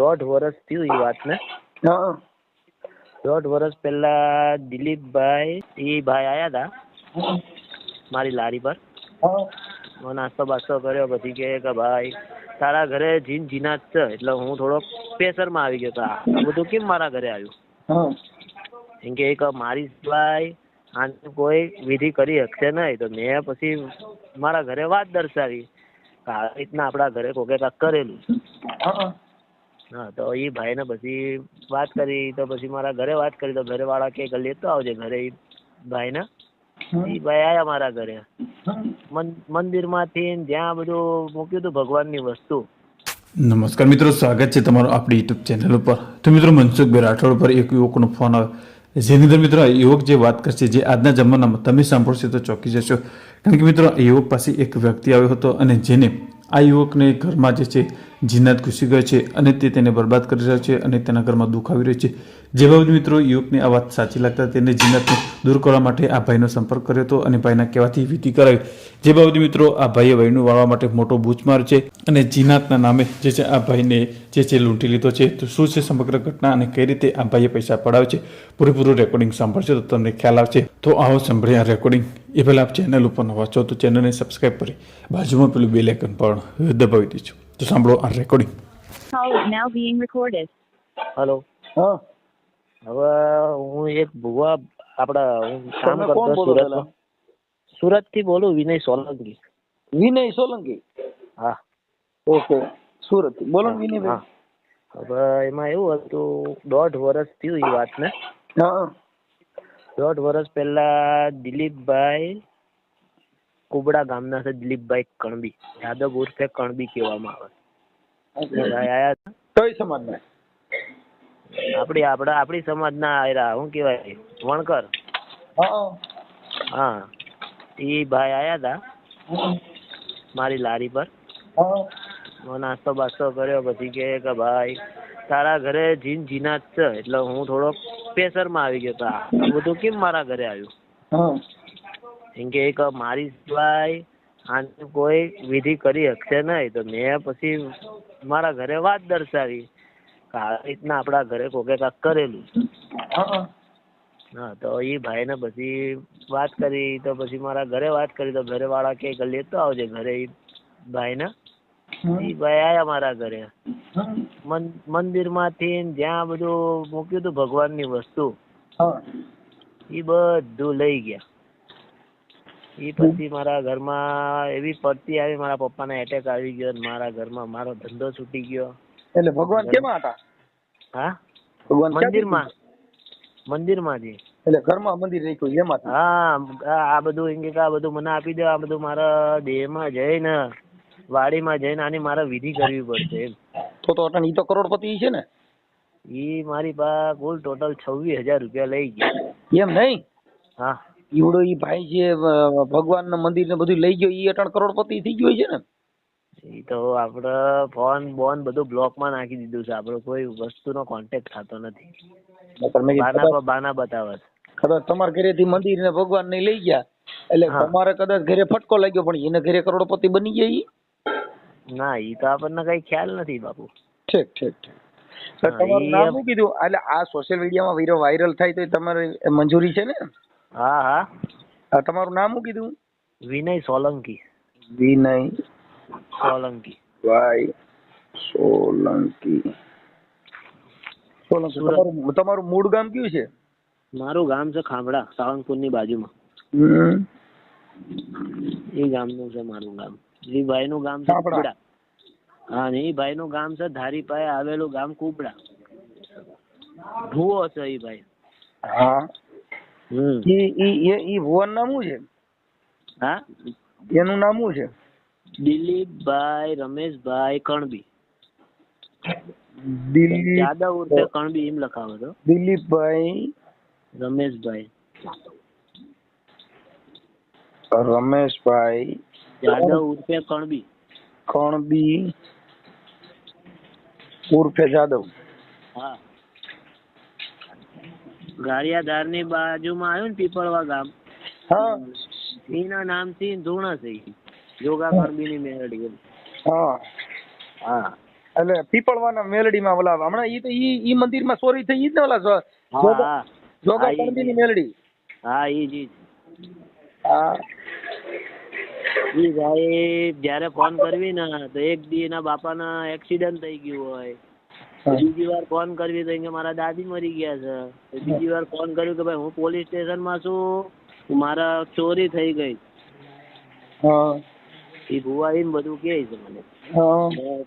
દોઢ વર્ષ થયું એ વાતને. દોઢ વર્ષ પહેલા દિલીપભાઈ એ ભાઈ આયા હતા મારી લારી પર. નાસ્તો બાસ્તો કર્યો પછી કે ભાઈ તારા ઘરે જીન જીનાત છે એટલે હું થોડોક પ્રેશરમાં આવી ગયો તો બધું કેમ મારા ઘરે આવ્યું? કેમ કે એક મારી સિવાય આને કોઈ વિધિ કરી શકશે નહીં તો મેં પછી મારા ઘરે વાત દર્શાવી. આવી રીતના આપણા ઘરે કોકે કાંક કરેલું. હા તો એ ભાઈને પછી વાત કરી તો પછી મારા ઘરે વાત કરી તો ઘરે વાળા કે લેતો આવજે ઘરે એ ભાઈને. એ ભાઈ આયા મારા ઘરે. મન મંદિરમાંથી જ્યાં બધું મૂક્યું હતું ભગવાનની વસ્તુ. નમસ્કાર મિત્રો સ્વાગત છે તમારું આપણી યુટ્યુબ ચેનલ ઉપર. તો મિત્રો મનસુખભાઈ રાઠોડ પર એક યુવકનો ફોન આવ્યો જેની અંદર મિત્રો યુવક જે વાત કરશે જે આજના જમાનામાં તમે સાંભળશો તો ચોંકી જશો. કારણ કે મિત્રો યુવક પાસે એક વ્યક્તિ આવ્યો હતો અને જેને આ યુવકને ઘરમાં જે છે, જીનાત ઘૂસી ગયો છે અને તે તેને બરબાદ કરી રહ્યો છે અને તેના ઘરમાં દુઃખ આવી રહ્યો છે. જે બાબત મિત્રો યુવકને આ વાત સાચી લાગતા તેને જીનતને દૂર કરવા માટે આ ભાઈનો સંપર્ક કર્યો હતો અને ભાઈના કહેવાથી વિધિ કરાવી. જે બાબતે મિત્રો આ ભાઈએ ભાઈનું વાળવા માટે મોટો બૂચમાર છે અને જીનાતના નામે જે છે આ ભાઈને જે છે લૂંટી લીધો છે. તો શું છે સમગ્ર ઘટના અને કઈ રીતે આ ભાઈએ પૈસા પડાવે છે? પૂરેપૂરું રેકોર્ડિંગ સાંભળશે તો તમને ખ્યાલ આવશે. તો આવો સાંભળીએ આ રેકોર્ડિંગ એ પહેલાં આપ ચેનલ ઉપર નવા છો તો ચેનલને સબસ્ક્રાઈબ કરી બાજુમાં પેલું બેલ આઇકન પણ દબાવી દેજો. તો સાંભળો આ રેકોર્ડિંગ. હલો હા. હવે હું એક ભુવા આપડા હું કામ કરતો સુરત સુરતથી બોલું વિનય સોલંકી. વિનય સોલંકી? હા. ઓકે. સુરત બોલો વિનય હવે એમાં એવું હતું દોઢ વર્ષ થયું એ વાતને. ને દોઢ વર્ષ પહેલા દિલીપભાઈ કુબડા ગામના છે દિલીપભાઈ કણબી. યાદવ ઉર્ફે કણબી કહેવામાં આવે. આયા કઈ સમાજના? આપણી આપણા આપણી સમાજના આયરા શું કહેવાય વણકર. હા. એ ભાઈ આયા હતા મારી લારી પર. નાસ્તો બાસ્તો કર્યો પછી કે ભાઈ તારા ઘરે જીન જીનાત છે એટલે હું થોડોક પ્રેશરમાં આવી ગયો હતા બધું કેમ મારા ઘરે આવ્યું? કેમ કે એક મારી સિવાય આને કોઈ વિધિ કરી શકશે નહીં તો મેં પછી મારા ઘરે વાત દર્શાવી. આવી રીતના આપણા ઘરે કોકે કાક કરેલું હા તો એ ભાઈને પછી વાત કરી તો પછી મારા ઘરે વાત કરી તો ઘરે વાળા કે લેતો આવજે ઘરે એ ભાઈને. એ ભાઈ આયા મારા ઘરે. મંદિર મંદિરમાંથી જ્યાં બધું મૂક્યું હતું ભગવાનની વસ્તુ હા. એ બધું લઈ ગયા. એ પછી મારા ઘરમાં એવી પડતી આવી મારા પપ્પાને એટેક આવી ગયો મારા ઘરમાં મારો ધંધો છૂટી ગયો. એટલે ભગવાન કેમાં હતા? હા? ભગવાન મંદિરમાં. મંદિરમાં જી. એટલે ઘરમાં મંદિર રાખ્યું એમાં? હા આ બધું એમ કે આ બધું મને આપી દે આ બધું મારા દેહમાં જઈને વાડીમાં જઈને આની મારે વિધિ કરવી પડશે એમ. તો તો અટણ ઈ તો કરોડપતિ છે ને? ઈ મારી પાસે કુલ ટોટલ છવ્વીસ હજાર રૂપિયા લઈ ગયા. એમ નહીં? હા. ઈવડો ઈ ભાઈ જે ભગવાન મંદિરને મંદિર ને બધું લઈ ગયો ઈ અટણ કરોડપતિ થઈ ગયો છે ને? ઈ તો આપણે ફોન બોન બધું બ્લોકમાં નાખી દીધું છે. આપણો કોઈ વસ્તુનો કોન્ટેક્ટ થતો નથી. બાના બાના બતાવે છે. કદાચ તમારા ઘરેથી મંદિર ને ભગવાન ને લઈ ગયા એટલે તમારે કદાચ ઘરે ફટકો લાગ્યો પણ એને ઘરે કરોડપતિ બની ગયા ઈ? ના ઈ તો આપણને કઈ ખ્યાલ નથી બાપુ. ઠીક ઠીક ઠીક. તમારું નામ શું કીધું? એટલે આ સોશિયલ મીડિયામાં વીડિયો વાયરલ થાય તો એ તમારી મંજૂરી છે ને? હા હા. તમારું નામ શું કીધું? વિનય સોલંકી. વિનય સોલંકી. ભાઈ સોલંકી. સોલંકી તમારું તમારું મૂળ ગામ કયું છે? મારું ગામ છે ખાંભડા સાવંગપુરની બાજુમાં. હમ. એ ગામનું છે મારું ગામ. એ ભાઈનું ગામ છે. કુબડા હા ને એ ભાઈનું ગામ છે ધારી પાસે આવેલું ગામ કુબડા ભુવો છે એ ભાઈ. હા. હમ. ઈ એ- ઈ ભુવન નામ શું છે? હા? એનું નામ શું છે? દિલીપભાઈ રમેશભાઈ કણબી. દિલીપ યાદવ ઉર્ફે કણબી એમ લખાવો તો દિલીપભાઈ. રમેશભાઈ. રમેશભાઈ. યાદવ ઉર્ફે કણબી. કણબી. ઉર્ફે જાદવ. હા. ગારિયાધારની બાજુમાં આવ્યું ને પીપળવા ગામ. હા. એના નામથી ધૂણ છે ઈ. જોગા કણબી ની મેરડી એમ. હા. હા. એટલે પીપળવાના મેલડીમાં ઓલા હમણાં ઈ તો ઈ ઈ મંદિરમાં ચોરી થઈ ઈ જ ને ઓલા જો- હા જોગા- હા. જોગા હા, ઈ જ. પણજીની મેલડી. હા ઈ જી ઈ હા. ઈ ભાઈ જ્યારે ફોન કરવી ને તો એક દી એના બાપાના એક્સિડન્ટ થઈ ગયું હોય. બીજી વાર ફોન કરવી તો કે મારા દાદી મરી ગયા છે. બીજી વાર ફોન કર્યું કે ભાઈ હું પોલીસ સ્ટેશનમાં છું મારા ચોરી થઈ ગઈ. હા એ ભુવાઈને બધું કે છે મને.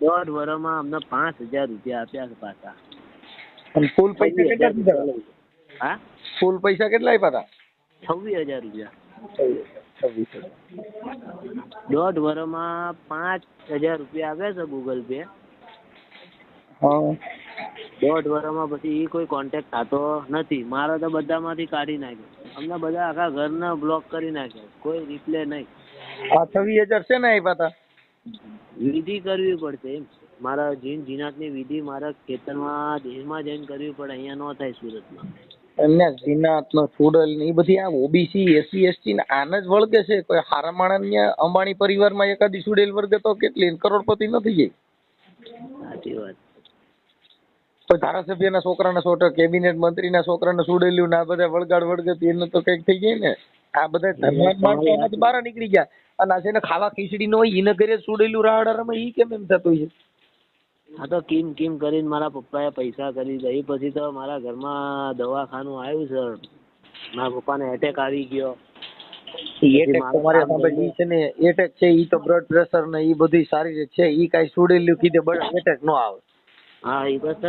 દોઢ વર્ષમાં અમને પાંચ હજાર રૂપિયા આપ્યા છે પાછા. ફૂલ પૈસા કેટલા દીધા હા? ફૂલ પૈસા કેટલા આપ્યા છવ્વીસ હજાર રૂપિયા. હતા દોઢ વર્ષમાં પાંચ હજાર રૂપિયા આવ્યા છે ગૂગલ પે દોઢ દોઢ વર્ષમાં પછી એ કોઈ કોન્ટેક્ટ થતો નથી. મારો તો બધામાંથી કાઢી નાખ્યો. અમને બધા આખા ઘરના બ્લોક કરી નાખ્યા. કોઈ રિપ્લે નહીં. આ છવ્વીસ હજાર છે ને આપ્યા હતા વિધિ કરવી પડશે એમ. મારા જીન જીનાતની વિધિ મારા ખેતરમાં દેશમાં જઈને કરવી પડે. અહીંયા ન થાય સુરતમાં. એમને જીનાત નો ફૂડલ ને એ બધી આ ઓબીસી એસસી એસટી ને આને જ વળગે છે. કોઈ હારા માણસ ને અંબાણી પરિવારમાં એકાદી સુડેલ વર્ગે તો કેટલી? કરોડપતિ નથી ગઈ સાચી વાત. કોઈ ધારાસભ્યના છોકરાના સોટર કેબિનેટ મંત્રીના છોકરાને સુડેલ્યું ને આ બધા વળગાડ વળગત એનું તો કંઈક થઈ જાય ને. આ બધા ધનવાન માણસો એમાંથી બહાર નીકળી ગયા. અને આ ખાવા ખીચડી નો એને ઘરે સુડેલું રાડા રમે ઈ કેમ એમ થતું છે આ તો કીમ કીમ કરીને મારા પપ્પાએ પૈસા કરી દે એ પછી તો મારા ઘરમાં દવાખાનું આવ્યું છે. મારા પપ્પાને એટેક આવી ગયો. એટેક તમારે સાંભળે ઈ છે ને એટેક છે ઈ તો બ્લડ પ્રેશર ને ઈ બધી સારી છે. ઈ કાઈ સુડેલું કીધે બટ એટેક નો આવે. હા એ બસ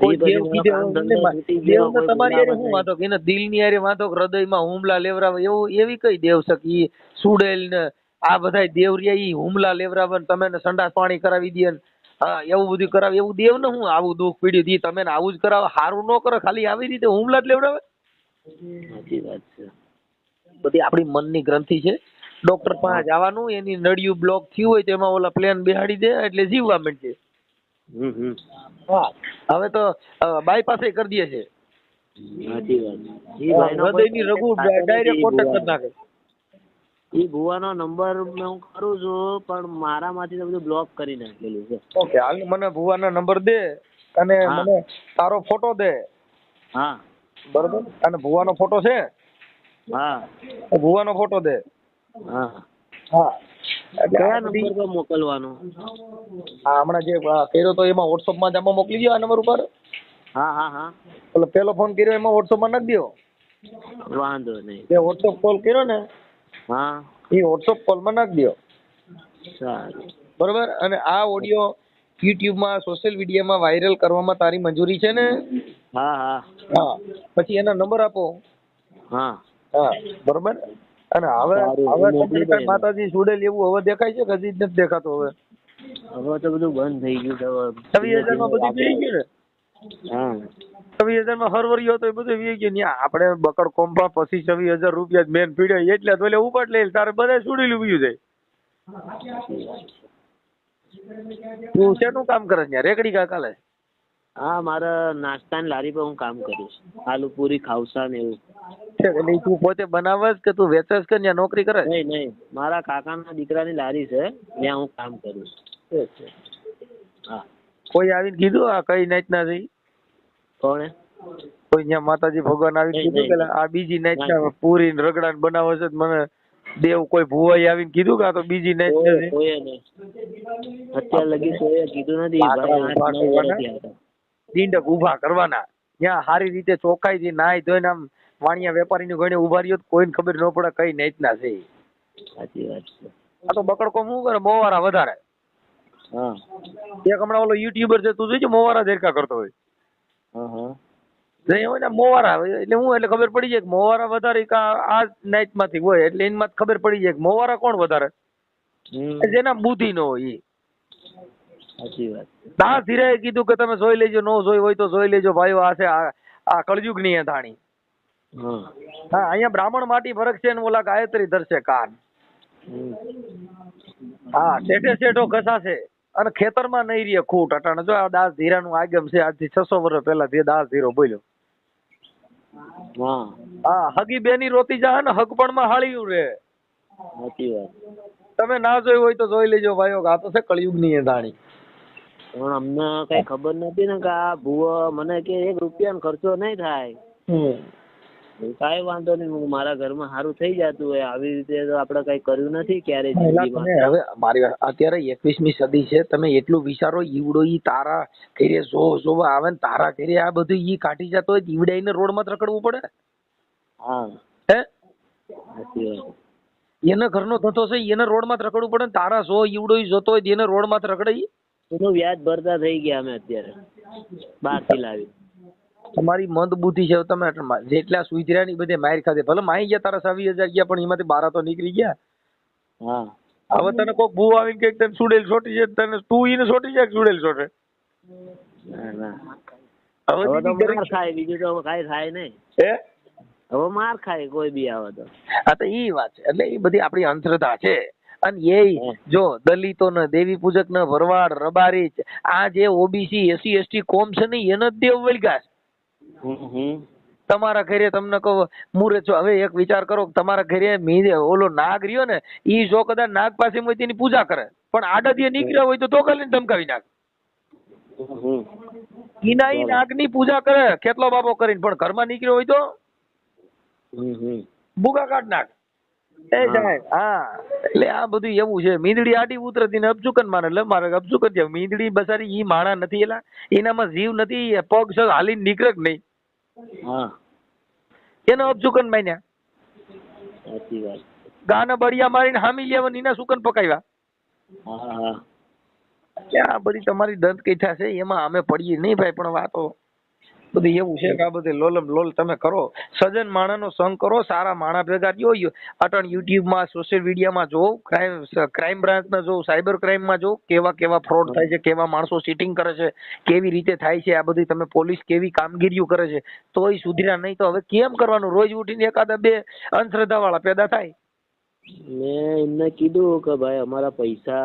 દેવ મારો કીધે કામ એવું ધંધો નહીં. તૂટી ગયો, દેવને કોઈ તમારી શું વાંધો એને દિલની હારે વાંધો હૃદયમાં હુમલા લેવરાવે એવું એવી કઈ દેવ છે સુડેલ ને આ બધાય દેવ ઈ હુમલા લેવરાવે તમે સંડાસ પાણી કરાવી દે હા એવું બધું કરાવે. એવું દેવ ને હું આવું દુઃખ પીડ્યું? દી તમે આવું જ કરાવે. સારું ન કરે ખાલી આવી રીતે હુમલા જ લેવડાવે? સાચી વાત છે. બધી આપણી મનની ગ્રંથિ છે. ડોક્ટર પાસે જવાનું એની નળિયું બ્લોક થયું હોય તો એમાં ઓલા પ્લેન બેહાડી દે એટલે જીવવા માંડે હમ હમ. હા. હવે તો બાયપાસ કરી દે છે. હૃદયની રઘુ ડાયરેક્ટ કોન્ટેક્ટ કરી નાખે. ઈ ભુવાનો નંબર હું કરું છું પણ મારામાંથી તો બધું બ્લોક કરી નાખેલું છે. ઓકે હાલ મને ભુવાના નંબર દે અને મને તારો ફોટો દે. હા. બરોબર? અને ભુવાનો ફોટો છે? હા. ભુવાનો ફોટો દે. હા. હા. કયા નંબર પર મોકલવાનું? આ હમણાં જે કર્યો તો એમાં WhatsApp માં જ આમાં મોકલી દો આ નંબર ઉપર. હા હા હા. ઓલો પેલો ફોન કર્યો એમાં WhatsApp માં નાખી દો વાંધો નહીં. જે WhatsApp કોલ કર્યો ને હા. એ WhatsApp કોલમાં નાખી દો સારું. બરોબર? અને આ ઓડિયો યુટ્યુબમાં સોશિયલ મીડિયામાં વાયરલ કરવામાં તારી મંજૂરી છે ને? હા હા. હા. પછી એના નંબર આપો. હા. હા. બરોબર? અને હવે હવે. માતાજી સુડેલ એવું હવે દેખાય છે કે હજી જ નથી દેખાતો હવે? હવે તો બધું બંધ થઈ ગયું છે. છવ્વીસ હજારમાં બધું થઈ ગયું ને? હા. છવ્વીસ હજારમાં હરવરી હતો એ બધું વી ગયું. ન્યા આપણે બકડ કોમ્પા પછી છવ્વીસ હજાર રૂપિયા મેન પીડ્યા એટલે તો એટલે ઉપાડ લે તારે બધા સુડેલું વીયું જાય તું શેનું કામ કરે છે રેકડી કા કાલે? હા મારા નાસ્તા ની લારી પર હું કામ કરીશ આલુ પૂરી ખાવસા ને એવું. છે એટલે તું પોતે બનાવસ કે તું વેચસ કે ત્યાં નોકરી કરે નહીં નહીં. મારા કાકાના દીકરાની લારી છે ત્યાં હું કામ કરું છું. હા. કોઈ આવીને કીધું આ કઈ નાઈટ ના છે કોણે? કોઈ ત્યાં માતાજી ભગવાન આવીને કીધું કે આ બીજી નાઈટ ના પૂરી ને. રગડા ને બનાવે છે મને દેવ કોઈ ભુવાઈ આવીને કીધું કે આ તો બીજી નાઈટ છે? અત્યારે લગી કોઈએ કીધું નથી. લાકડા ઊભા કરવાના? દીંડક ત્યાં સારી રીતે ચોખ્ખાઈથી નાઈ ધોઈને આમ વાણિયા વેપારીની ગણે ઊભા રહ્યો કોઈને ખબર ન પડે કઈ નાઈટ ના છે સાચી વાત છે. આ તો બકડકો શું કરે મોવારા વધારે. હા. એક હમણાં ઓલો યુટ્યુબર છે તું જોઈજે મોવારા દેરકા કરતો હોય. હા હા. જે હોય ને મોવારા એટલે હું એટલે ખબર પડી જાય કે મોવારા વધારે કા આ નાઈટમાંથી હોય એટલે એમાં ખબર પડી જાય કે મોવારા કોણ વધારે. જેના બુદ્ધિ નો હોય એ સાચી વાત દાસ ધીરે કીધું કે તમે જોઈ લેજો નો જોઈ હોય તો જોઈ લેજો ભાઈઓ આ છે આ કળયુગની ધાણી. હા. અહીંયા બ્રાહ્મણ માટી ફરક છે ને ઓલા ગાયત્રી ધરશે કાન. હા શેઠે શેઠો ઘસાશે અને ખેતરમાં નહીં રહે ખૂટ. અટાણે જો આ દાસ ધીરાનું આગમ છે આજથી છસો વર્ષ પહેલા જે દાસ ધીરો બોલ્યો. હા. હગી બેની રોતી જા ને હગપણમાં હાળ્યું રે સાચી વાત. તમે ના જોયું હોય તો જોઈ લેજો ભાઈઓ આ તો છે કળિયુગની એ દાણી પણ અમને કઈ ખબર નથી ને કે આ ભૂવો મને કે એક રૂપિયાનો ખર્ચો નહીં થાય. કાંઈ વાંધો નહીં હું મારા ઘરમાં સારું થઈ જતું હોય આવી રીતે તો આપણે કઈ કર્યું નથી. તમે હવે મારી વાત અત્યારે એકવીસમી સદી છે તમે એટલું વિચારો ઈવડો ઈ તારા ઘરે જો જો આવે ને તારા ઘરે આ બધું ઈ કાઢી જતો હોય ઈવડાઈને રોડમાં રખડવું પડે હા. હે? એને ઘરનો ધંધો છે એને રોડમાં રખડવું પડે ને? તારા સો ઈવડો ઈ જોતો હોય એને રોડમાં રખડે? એનું વ્યાજ ભરતા થઈ ગયા અમે અત્યારે. બહારથી લાવી. તમારી મંદ બુદ્ધિ છે તમે જેટલા સુધર્યા ની બધે માર ખાધે ભલે માઈ ગયા તારા સાવી હજાર ગયા પણ એમાંથી બારા તો નીકળી ગયા. હા. હવે તને કોક ભૂ આવીને કંઈક તને સુડેલ છોટી છે તને તું એને છોટી જાય સુડેલ છોટે? હવે તો માર ખાય બીજું તો કાંઈ થાય નહીં. હે? હવે માર ખાય કોઈ બી આવે તો. હા તો ઈ વાત છે. એટલે એ બધી આપણી અંધશ્રદ્ધા છે. અને એ જો દલિતો ને દેવી પૂજક ને ભરવાડ રબારી આ જે ઓબીસી એસસી એસટી કોમ છે ને એને જ દેવ હમ તમારા ઘરે તમને કહો મુરે છો હવે એક વિચાર કરો તમારા ઘરે મી ઓલો નાગ રહ્યો ને ઈ જો કદાચ નાગ પાસે હોય તેની પૂજા કરે. પણ આડદીએ નીકળ્યા હોય તો તો કરીને ધમકાવી નાખ. ઈના ઈ નાગની પૂજા કરે કેટલો બાબો કરીને પણ ઘરમાં નીકળ્યો હોય તો? ભૂગા કાઢ નાખ. એ સાહેબ હા. એટલે આ બધું એવું છે. મીંદડી આડી ઉતરતી ને અપચુકન મારે એટલે મારે અપચુકન છે. મીંદડી બસારી ઈ માણા નથી એલા. એનામાં જીવ નથી પગ સગ હાલી નીકળે જ નહીં. હા. એને અપચુકન માન્યા. સાચી વાત. ગાના બળિયા મારીને હામી લેવા નીના સુકન પકાવ્યા. હા હા. આ બધી તમારી દંત કઈ છે એમાં અમે પડીએ નહીં ભાઈ પણ વાતો બધી એવું છે કે આ બધી લોલમ લોલ તમે કરો. સજન માણાનો સંગ કરો સારા માણા ભેગા રહ્યો અટણ યુટ્યુબમાં સોશિયલ મીડિયામાં જોઉં ક્રાઇમ ક્રાઇમ બ્રાન્ચમાં જોઉં સાયબર ક્રાઇમમાં જોઉં કેવા કેવા ફ્રોડ થાય છે કેવા માણસો સીટિંગ કરે છે કેવી રીતે થાય છે આ બધી તમે પોલીસ કેવી કામગીરીઓ કરે છે તોય સુધર્યા નહીં તો હવે કેમ કરવાનું? રોજ ઉઠીને એકાદા બે અંધશ્રદ્ધાવાળા પેદા થાય મેં એમને કીધું કે ભાઈ અમારા પૈસા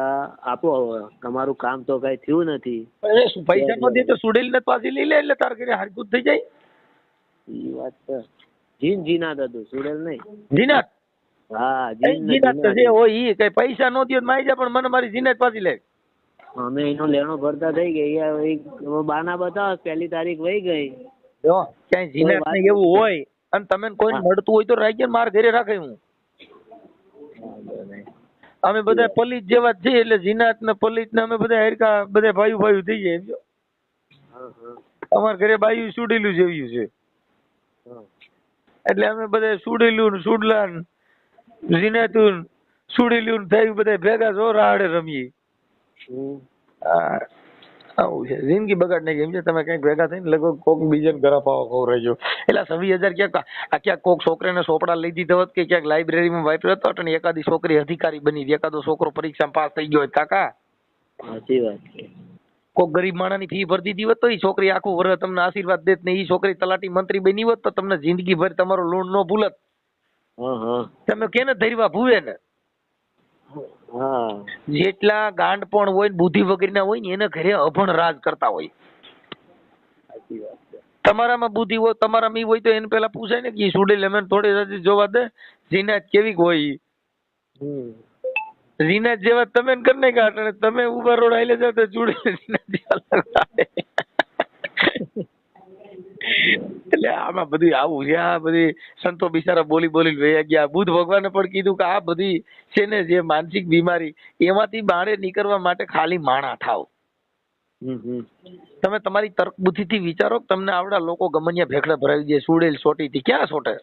આપો તમારું કામ તો કઈ થયું નથી. પૈસા નથી દે તો સુડેલ ને પાછી લઈ લે એટલે તારે હારકૂત થઈ જાય. એ વાત તો જીન જીનાત હતું સુડેલ નહીં. જીનાત? હા જીન જીનાત તો જે હોય ઈ કઈ પૈસા નો દે મારી જા પણ મને મારી જીનાત પાછી લે. અમે એનો લેણો ભરતા થઈ ગઈ એક હવે બાના બતાવ પહેલી તારીખ વહી ગઈ. જો ક્યાંય જીનાત ને એવું હોય. અને તમે કોઈ મળતું હોય તો રાખી માર ઘરે રાખે હું. અમે બધા પલિત જેવા જ છીએ એટલે જીનાત ને પલિત ને અમે બધા હરકા બધા ભાઈ ભાઈ થઈ જાય એમ જો. હા, હા, અમારા ઘરે બાયું સુડેલું જેવ્યું છે. એટલે અમે બધા સુડેલું સુડલા જીનાતું સુડેલું થયું બધા ભેગા જોર આડે રમીએ. હા, આવું છે. જિંદગી બગાડ નાખી છે. તમે કંઈક ભેગા થઈને લગભગ કોક બીજાને ઘરા પાવા કહો રહેજો. એટલે સવી હજાર ક્યાંક આ ક્યાંક કોક છોકરાને સોપડા લઈ દીધો હોત કે ક્યાંક લાઇબ્રેરીમાં વાપર્યો હતો અને એકાદી છોકરી અધિકારી બની. એકાદો છોકરો પરીક્ષામાં પાસ થઈ ગયો હોય કાકા? સાચી વાત છે. કોક ગરીબ માણસની ફી ભરી દીધી હોત તો એ છોકરી આખું વર્ષ તમને આશીર્વાદ દેત ને એ છોકરી તલાટી મંત્રી બની હોત તો તમને જિંદગી ભર તમારો લોન નો ભૂલત. તમે કેને ધરવા ભૂવે ને હા. જેટલા ગાંડ પણ હોય ને બુદ્ધિ વગેરેના હોય ને એને ઘરે અભણ રાજ કરતા હોય. તમારામાં બુદ્ધિ હોય તમારામાં ઈ હોય તો એને પેલા પૂછાય ને કે ઈ લે એમને થોડી રાજી જોવા દે જીનાત કેવી હોય જીનાત જેવા તમે ને નાખ્યા અને તમે ઊભા રોડ આઈલે જાવ તો ચૂડેલ જીનાત જેવા લાગે. એટલે આમાં બધું આવું છે આ બધી સંતો બિચારા બોલી બોલી વયા ગયા. બુદ્ધ ભગવાને પણ કીધું કે આ બધી છે ને જે માનસિક બીમારી એમાંથી બહાર નીકળવા માટે ખાલી માણા થાવ. તમે તમારી તર્ક બુદ્ધિથી વિચારો તમને આવડા લોકો ગમનિયા ભેખડા ભરાવી દે સુડેલ સોટી થી ક્યાં સોટે?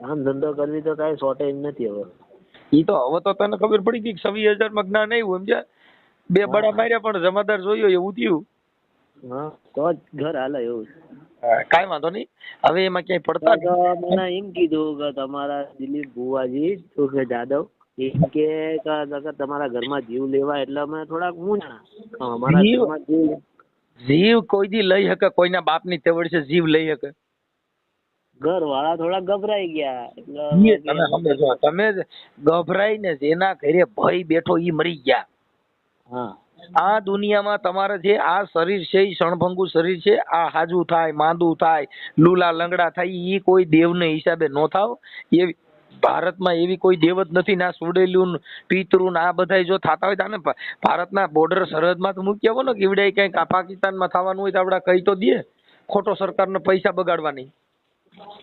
આમ ધંધો કરવી તો કાંઈ સોટે નથી હવે. ઈ તો હવે તો તને ખબર પડી ગઈ કે સવી હજારમાં જ્ઞાન આવ્યું સમજ્યા? બે બડા માર્યા પણ જમાદાર જોયો એવું થયું હા તો જ ઘર હાલે એવું. કઈ વાંધો નહીં. હવે એમાં ક્યાંય પડતા મને એમ કીધું કે તમારા દિલીપ ભુવાજી તો કે જાદવ એમ કે તમારા ઘરમાં જીવ લેવા એટલે અમે થોડાક મૂંઝા અમારા જીવ? ઘરમાં જીવ જીવ કોઈ દી લઈ શકે કોઈના બાપની તેવડ છે જીવ લઈ શકે. ઘર વાળા થોડા ગભરાઈ ગયા. એટલે તમે ગભરાઈ ને જેના ઘરે ભય બેઠો ઈ મરી ગયા. હા. આ દુનિયામાં તમારે જે આ શરીર છે એ ક્ષણભંગુ શરીર છે આ હાજુ થાય માંદું થાય લૂલા લંગડા થાય એ કોઈ દેવને હિસાબે નો થાવ. એવી ભારતમાં એવી કોઈ દેવ જ નથી ના સુડેલું ને પિતૃ ને આ બધાય જો થતા હોય તો ભારતના બોર્ડર સરહદમાં તો મૂકી આવો ને કે ઈવડે કંઈક આ પાકિસ્તાનમાં થવાનું હોય તો આપડા કહી તો દે. ખોટો સરકારને પૈસા બગાડવાની.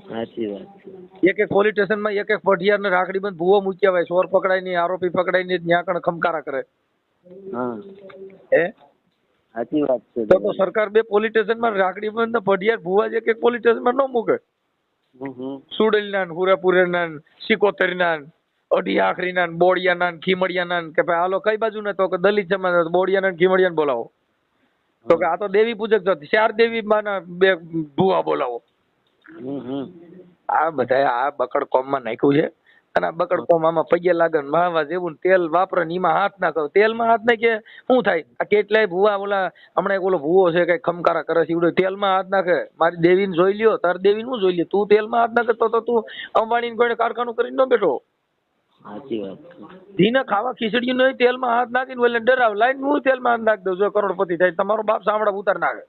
સાચી વાત એક એક પોલીસ સ્ટેશનમાં એક એક પઢિયાર ને રાખડી બંધ ભૂવો મૂક્યા હોય ચોર પકડાય નહીં આરોપી પકડાય નહીં ત્યાં કણ ખમકારા કરે. હા. સાચી વાત છે તો તો સરકાર બે પોલીસ સ્ટેશનમાં રાખડી બંધ ને પઢિયાર ભૂવા જે કે પોલીસ સ્ટેશનમાં ન મૂકે. સુડેલ હમ. સુડેલના ને સિકોતેર ને અઢી આખરી ને બોડિયા ને ખીમડિયા ને કે ભાઈ હાલો કઈ બાજુ ને તો કે દલિત સમાજ તો ખીમડિયા ને બોલાવો. તો કે આ તો દેવી પૂજક છે ચાર દેવી માના બે ભૂવા બોલાવો. આ બધા આ બકડ કોમમાં નાખ્યું છે. અને બકડકો મામા પગે લાગે ને માવા જેવું તેલ વાપરે ને એમાં હાથ નાખો. તેલમાં હાથ નાખે શું થાય? આ કેટલાય ભૂવા ઓલા હમણાં એક ઓલો ભૂવો છે કઈ ખમકારા કરે છે તેલ તેલમાં હાથ નાખે. મારી દેવીને જોઈ લ્યો તાર દેવીને હું જોઈ લ્યો? તું તેલમાં હાથ નાખે તો તો તું અંબાણીને કોઈ કારખાનું કરીને ન બેઠો. સાચી વાત. ધીને ખાવા ખીચડી નહીં તેલમાં હાથ નાખીને ઓલે ડરાવ. લાઈન હું તેલમાં હાથ નાખ દઉં જો કરોડપતિ થાય તમારો બાપ સાંભળા ઉતાર નાખે.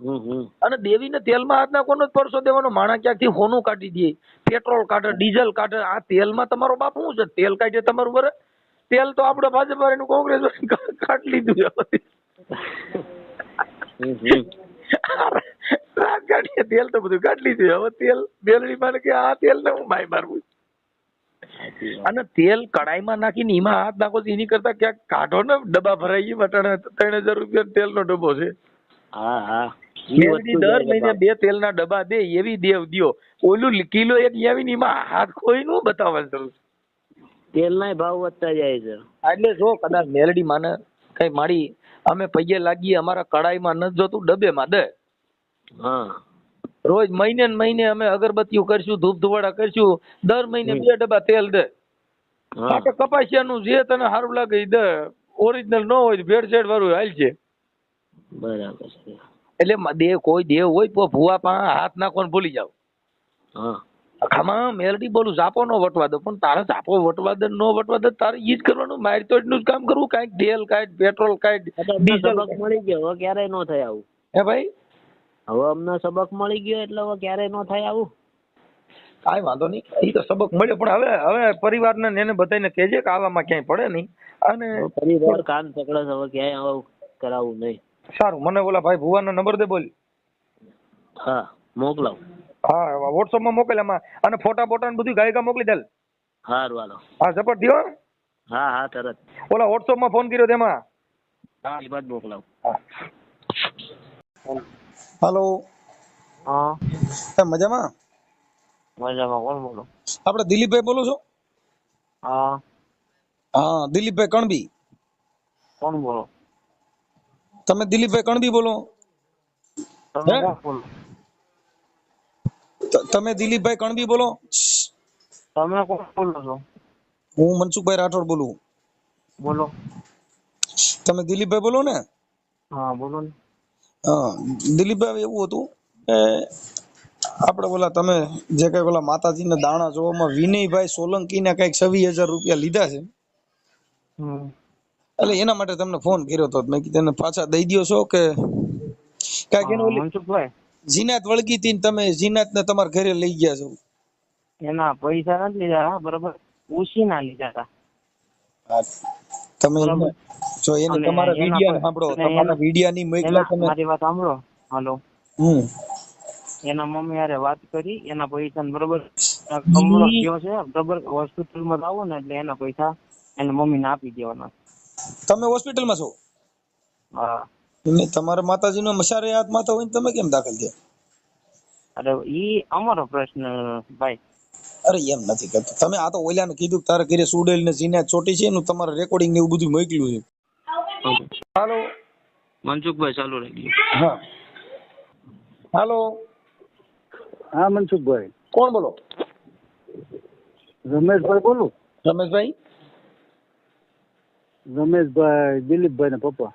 અને દેવીને તેલમાં હાથ નાખવાનો જ પરસો દેવાનો. માણા ક્યાંકથી હોનું કાઢી દે? પેટ્રોલ કાઢે ડીઝલ કાઢે? આ તેલમાં તમારો બાપ શું છે? તેલ કાઢે તમારું બરે તેલ તો આપણે ભાજપ વાળાનું કોંગ્રેસ કાઢી લીધું છે તેલ તો બધું કાઢી લીધું હવે તેલ બેલડી માં કે આ તેલ ને હું માય મારવું? અને તેલ કડાઈમાં નાખીને એમાં હાથ નાખો એની કરતા ક્યાંક કાઢો ને ડબ્બા ભરાઈ ગઈ વટાણે ત્રણ હજાર રૂપિયા તેલનો ડબ્બો છે. હા હા. દર મહિને બે બે તેલના ડબ્બા દે એવી દેવ દ્યો. ઓલું કિલો એક આવીને એમાં હાથ કોઈ નું જરૂર છે. તેલનાય ભાવ વધતા જાય છે. એટલે જો કદાચ મેલડી માને કઈ માડી અમે પૈયે લાગીએ અમારા કડાઈમાં ન જોતું ડબ્બેમાં દે. હા. રોજ મહિને ને મહિને અમે અગરબત્તીઓ કરશું ધૂપ ધુવાડા કરશું દર મહિને બે ડબ્બા તેલ દે. હા. કપાસિયાનું જે તને સારું લાગે દે. ઓરિજિનલ ન હોય ભેળસેળ વાળું હાલ છે. બરાબર છે. એટલે દેવ કોઈ દેવ હોય તો ભૂવા પા હાથ નાખવાનું ભૂલી જાવ હા. આખામાં મેલડી બોલું ઝાપો નો વટવા દો. પણ તારે ઝાપો વટવા દે નો વટવા દે તારે ઈ જ કરવાનું. માર તો એટલું જ કામ કરવું કાંઈક તેલ કાંઈક પેટ્રોલ કાંઈક ડીઝલ. મળી ગયો હવે ક્યારેય નો થાય આવું. હે ભાઈ? હવે અમને સબક મળી ગયો એટલે હવે ક્યારેય નો થાય આવું. કાંઈ વાંધો નહીં. એ તો સબક મળ્યો પણ હવે હવે પરિવારને ને એને બધાને કહેજે કે આવામાં ક્યાંય પડે નહીં. અને પરિવાર કાન પકડે હવે ક્યાંય આવું કરાવવું નહીં. સારું મને ઓલા ભાઈ ભુવાનો નંબર દે બોલ. હા મોકલાવ. હા વોટ્સઅપમાં મોકલ એમાં. અને ફોટા બોટા ને બધું ગાયકા મોકલી દે સારું હાલો. હા ઝપટ થયો? હા હા તરત. ઓલા વોટ્સઅપમાં ફોન કર્યો તેમાં. હા એ બાદ મોકલાવ. હાલો. હા. મજામાં? મજામાં કોણ બોલો? આપણે દિલીપભાઈ બોલો છો? હા. હા દિલીપભાઈ કણબી. કોણ બોલો? તમે દિલીપભાઈ કણબી બોલો. તમે દિલીપભાઈ કણબી બોલો. તમે કોણ બોલો છો? હું મનસુખભાઈ રાઠોડ બોલું. બોલો. તમે દિલીપભાઈ બોલો ને? હા બોલો ને. હા દિલીપભાઈ એવું હતું કે આપણે બોલા તમે જે કઈ ઓલા માતાજીના દાણા જોવામાં વિનયભાઈ સોલંકીના કંઈક છવ્વીસ હજાર રૂપિયા લીધા છે. હમ. એટલે એના માટે તમને ફોન કર્યો તો મેં કીધું પાછા દઈ દો છો કે કાંઈક એનું મનસુખભાઈ. જીનાત વળગી હતી ને તમે જીનાત ને તમારા ઘરે લઈ ગયા છો. એના પૈસા નથી લીધા બરોબર. ઉછીના લીધા હતા. તમે. જો એને તમારા વિડિયા સાંભળો તમારા વિડિયા ની મોકલા તમે મારી વાત સાંભળો. હાલો. હમ. એના મમ્મી હારે વાત કરી એના પૈસા બરોબર કમરો થયો છે બરોબર હોસ્પિટલમાં આવો ને એટલે એના પૈસા એના મમ્મીને આપી દેવાના. તમે હોસ્પિટલમાં છો? હા. તમારા માતાજીનો મસારે હાથ માથા હોય ને તમે કેમ દાખલ થયા? અરે ઈ અમારો પ્રશ્ન ભાઈ. અરે એમ નથી કરતો. તમે આ તો ઓલાને કીધું તારે ઘરે સુડેલ ને જીનાત ચોટી છે એનું તમારે રેકોર્ડિંગ ને એવું બધું મોકલ્યું છે. હાલો. મનસુખભાઈ ચાલુ રાખજો હા. હાલો. હા મનસુખભાઈ. કોણ બોલો? રમેશભાઈ બોલું? રમેશભાઈ? રમેશભાઈ દિલીપભાઈ ના પપ્પા.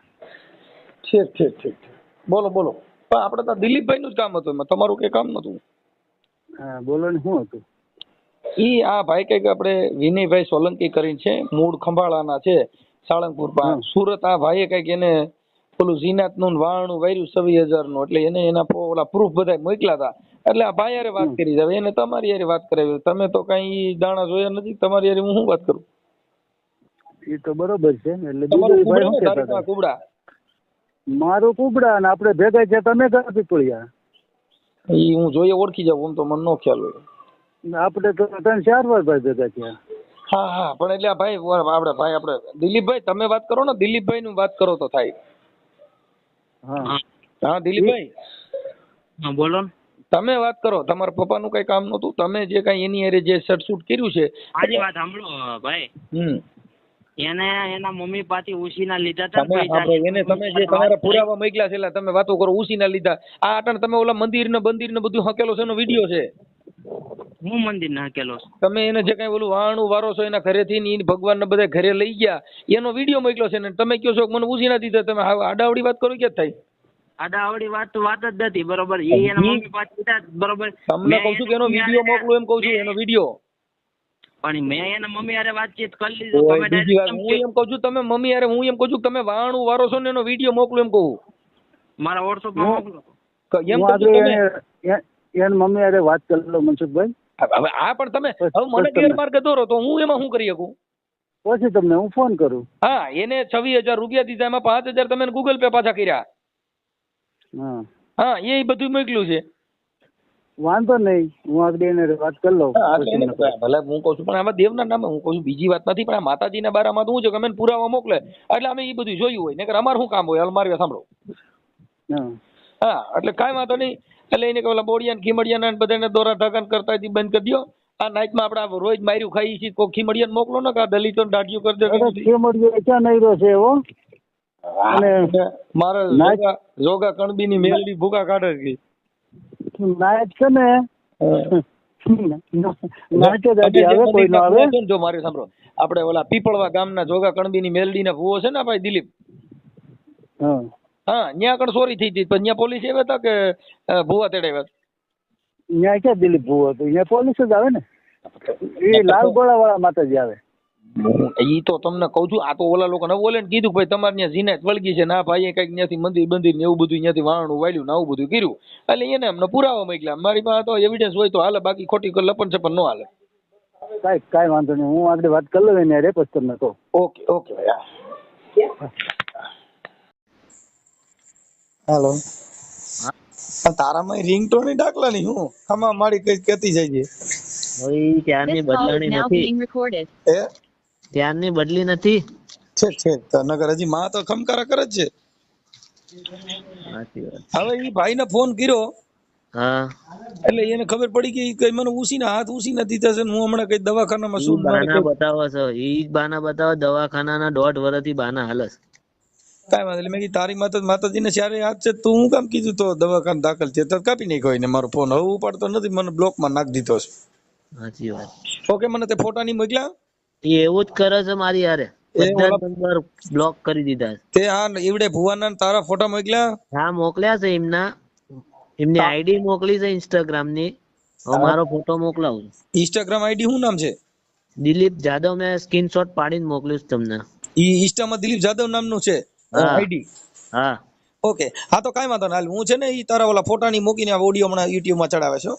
ઠીક ઠીક ઠીક બોલો બોલો. પણ આપણે તો દિલીપભાઈ નું જ કામ હતું એમાં. તમારું કઈ કામ નતું બોલો ને શું હતું? ઈ આ ભાઈ કંઈક આપણે વિનયભાઈ સોલંકી કરીને છે મૂળ ખંભાળાના છે સાળંગપુર પાસે. સુરત આ ભાઈએ કંઈક એને પેલું ઝીનાતનું વાણું વાયરું છવ્વીસ હજારનું એટલે એને એના પો- ઓલા પ્રૂફ બધા મોકલા હતા. એટલે આ ભાઈ હારે વાત કરી. હવે એને તમારી યારે વાત કરાવી. તમે તો કઈ દાણા જોયા નથી તમારી યારે હું શું વાત કરું? એ તો બરોબર છે ને એટલે કુબડા ને મારું કુબડા ને આપણે ભેગા છે તમે કયા પીપળિયા એ હું જોઈએ ઓળખી જાઉં હું તો મને નો ખ્યાલ હોય. આપણે તો ત્રણ ચાર વાર ભાઈ ભેગા થયા. હા હા પણ એટલે ભાઈ આપણે ભાઈ આપણે દિલીપભાઈ તમે વાત કરો ને દિલીપભાઈ નું વાત કરો તો થાય. હા. હા દિલીપભાઈ? હા બોલો ને. તમે વાત કરો તમારા પપ્પાનું કઈ કામ નહોતું તમે જે કઈ એની હારે જે સટસૂટ કર્યું છે આજે વાત સાંભળો ભાઈ. હમ. એને એના મમ્મી પાછી ઉછીના લીધા હતા તમે એને તમે જે તમારા પુરાવા મોકલ્યા છે એટલે તમે વાતો કરો ઉસીના લીધા. આ અટણ તમે ઓલા મંદિર ને બંદિર ને બધું હકેલો છે એનો વીડિયો છે? હું મંદિર ના હકેલો છું. તમે એને જે કઈ ઓલું વાણું વારો છો એના ઘરે થી ઈ ભગવાન ને બધા ઘરે લઈ ગયા. એનો વીડિયો મોકલ્યો છે ને તમે કહો છો કે મને ઉસીના દીધા તમે આડાવડી વાત કરો ક્યાં થાય? આડાવડી વાત તો વાત જ નથી બરોબર. એ એના મમ્મી પાછી બરોબર. તમને કહું છું કે એનો વીડિયો મોકલું એમ કહું છું એનો વીડિયો. પણ મેં એના મમ્મી હારે વાતચીત કરી લીધું. તમે બીજી વાત હું એમ કહું છું તમે મમ્મી યારે હું એમ કહું છું તમે વાણું વારો છો ને એનો વીડિયો મોકલું એમ કહું. મારા WhatsApp માં મોકલો. એમ કહું છું તમે એન મમ્મી હારે વાત કરી લો મનસુખભાઈ. હવે આ પણ તમે હવે મને ગેરમાર્ગે દોરો તો હું એમાં શું કરી શકું? પછી તમને હું ફોન કરું. હા એને છવ્વીસ હજાર રૂપિયા દીધા એમાં પાંચ હજાર તમે ગૂગલ પે પાછા કર્યા. હા. હા એ બધું મોકલ્યું છે. વાંધો નહીં હું આગળ એને વાત કરી લઉં. ભલે હું કહું છું પણ આમાં દેવના નામે હું કહું છું બીજી વાત નથી પણ આ માતાજીના બારામાં તો હું છે કે અમે પુરાવા મોકલે. એટલે અમે એ બધું જોયું હોય નકર અમારે શું કામ હોય અલમારી સાંભળો. હા. એટલે કાંઈ વાંધો નહીં એટલે એને ઓલા બોડિયા ખીમડિયા બધાને દોરા ધાગન કરતા બંધ કરી દો. આ નાઇટમાં આપણે આ રોજ માર્યું ખાઈ છીએ કોઈ ખીમડિયાને મોકલો ને કે આ દલિતો દાઢીઓ કરી દે ખીમડિયો ક્યાં નહીં છે એવો? અને મારા જોગા કણબીની મેલડી ભૂકા કાઢે નાયક છે ને જ ન ને, મારે સાંભળો આપણે ઓલા પીપળવા ગામના જોગા કણબીની મેલડીના ભૂવો છે ને ભાઈ દિલીપ? હા. હા ત્યાં આગળ ચોરી થઈ હતી પણ ત્યાં પોલીસ આવ્યા હતા કે ભૂવા તેડાવ્યા? અહીંયા ક્યાં દિલીપ ભૂવો હતો? અહીંયા પોલીસ જ આવે ને? એ લાલ ગોળા વાળા માતાજી આવે. ઈ તો તમને કહું છું આ તો ઓલા લોકોને બોલે ને કીધું ભાઈ તમારે ત્યાં જીનાત વળગી છે ના ભાઈ કંઈક ત્યાંથી મંદિર બંદિર ને એવું બધું ત્યાંથી વાણું વાળ્યું ને આવું બધું કર્યું. એટલે એને અમને પુરાવા મોકલ્યા મારી પાસે તો એવિડન્સ હોય તો હાલે બાકી ખોટી લપન છપન નો હાલે. કઈ કઈ વાંધો નહીં. હું આગળ વાત કરી લઉં ને હારે પછી તમને કહું. ઓકે ઓકે ભાઈ હાલો તારામાં રિંગટોનની ડાકલા ની હું? આમાં મારી કઈ કેતી જાય છે. is બદલાણી નથી. ત્યારની બદલી નથી. છે છે. નગર હજી માં તો ખમકારા કરે જ છે. હવે એ ભાઈ ને ફોન કર્યો. હા. એટલે એને ખબર પડી કે કઈ મને ઉસીના હાથ ઉસી નથી થશે હું હમણાં કઈ દવાખાનામાં ઈ શું બાના કઈ- બતાવો છો. ઈ જ બાના બતાવો દવાખાનાના દોઢ વર્ષથી બાના હાલસ કાંઈ વાંધો એટલે મેં કીધું તારી માતા માતાજીને ચારે હાથ છે તું હું કામ કીધું તો દવાખાને દાખલ છે તો કાપી નાખ્યો એને મારો ફોન હવે ઉપાડતો નથી મને બ્લોકમાં નાખી દીધો છે. સાચી વાત. ઓકે મને તે ફોટા ની મોકલ્યા? ઈ એવું જ કરે છે મારી યારે એ નંબર બ્લોક કરી દીધા તે હા ઈવડે ભુવાના તારા ફોટા મોકલ્યા? હા મોકલ્યા છે એમના. એમની આઈડી મોકલી છે ઇન્સ્ટાગ્રામની મારો ફોટો મોકલાવું ઇન્સ્ટાગ્રામ આઈડી શું નામ છે? દિલીપ જાદવ મેં સ્ક્રીનશોટ પાડીને મોકલ્યું તમને. ઈ ઇન્સ્ટામાં દિલીપ જાદવ નામનું છે? આઈડી હા. ઓકે હા તો કાઈ વાંધો ના હાલ હું છે ને ઈ તારા ઓલા ફોટાની મૂકીને ઓડિયો હમણાં યુટ્યુબમાં ચડાવે છે.